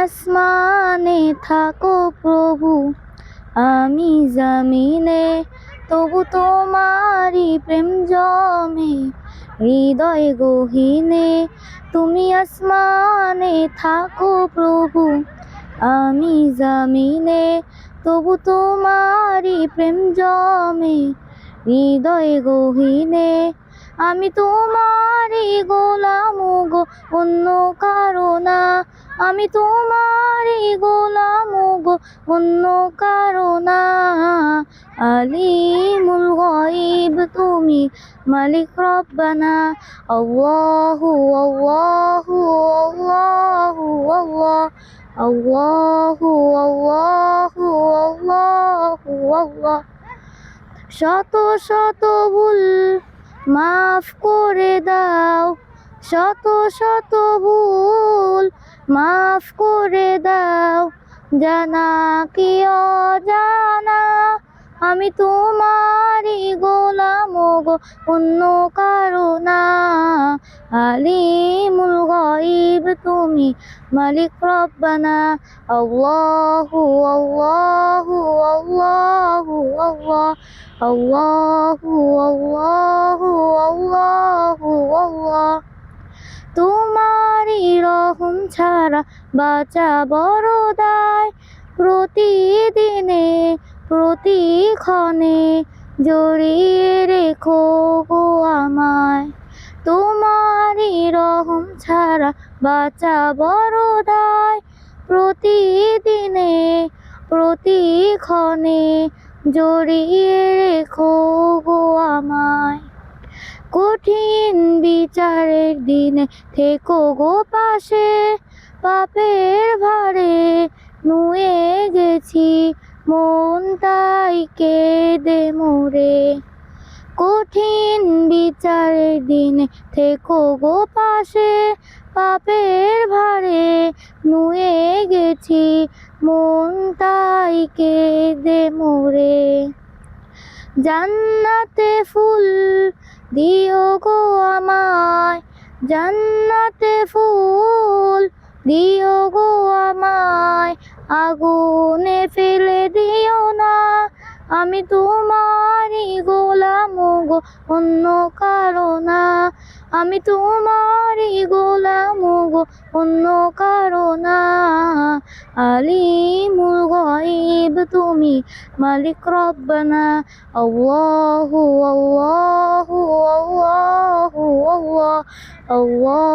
আসমানে থাকো প্রভু। আমি জামিনে, তবু তোমারই প্রেম জমে, হৃদয় গহীনে। তুমি আসমানে থাকো প্রভু। আমি জামিনে, তবু তোমারই প্রেম জমে, হৃদয় গহীনে। আমি তোমারই গোলাম গো, অন্য কারও না। আমি তোমারই গোলাম গো, অন্য কারও না। আলিমুল গাইব তুমি মালিক রব্বানা। আল্লাহু আল্লাহু আল্লাহু, আল্লাহ। আল্লাহু আল্লাহু আল্লাহু, আল্লাহ। শত শত ভুল মাফ করে দাও। শত শত ভুল মাফ করে দাও, জানা কি অজানা? আমি তোমারই গোলাম গো, অন্য কারও না। আলিমুল গাইব তুমি, মালিক রব্বানা। আল্লাহু আল্লাহু, আল্লাহ, আল্লাহু আল্লাহু আল্লাহু ছাড়া বাঁচা বড় দায় প্রতিদিনে, প্রতিক্ষণে জড়িয়ে রেখো গো আমায়। তোমারই রহম ছাড়া বাঁচা বড় দায় প্রতিদিনে, প্রতিক্ষণে জড়িয়ে রেখো গো আমায়। কঠিন বিচারের দিনে থেকো গো পাশে। পাপের ভারে নুয়ে গেছি, মন তাই কেঁদে মোরে। কঠিন বিচারের দিনে থেকো গো পাশে পাপের ভারে নুয়ে গেছি, মন তাই কেঁদে মোরে। জান্নাতে ফুল দিও গো আমায়, জান্নাতে ফুল দিও গো আমায়, আগুনে ফেলে দিও না। আমি তোমারই গোলাম গো, অন্য না। আমি তোমারই গোলাম গো, অন্য কারও না। আলিমুল গাইব তুমি, মালিক রব্বানা। আল্লাহু আল্লাহু আল্লাহু, আল্লাহ, আল্লাহু।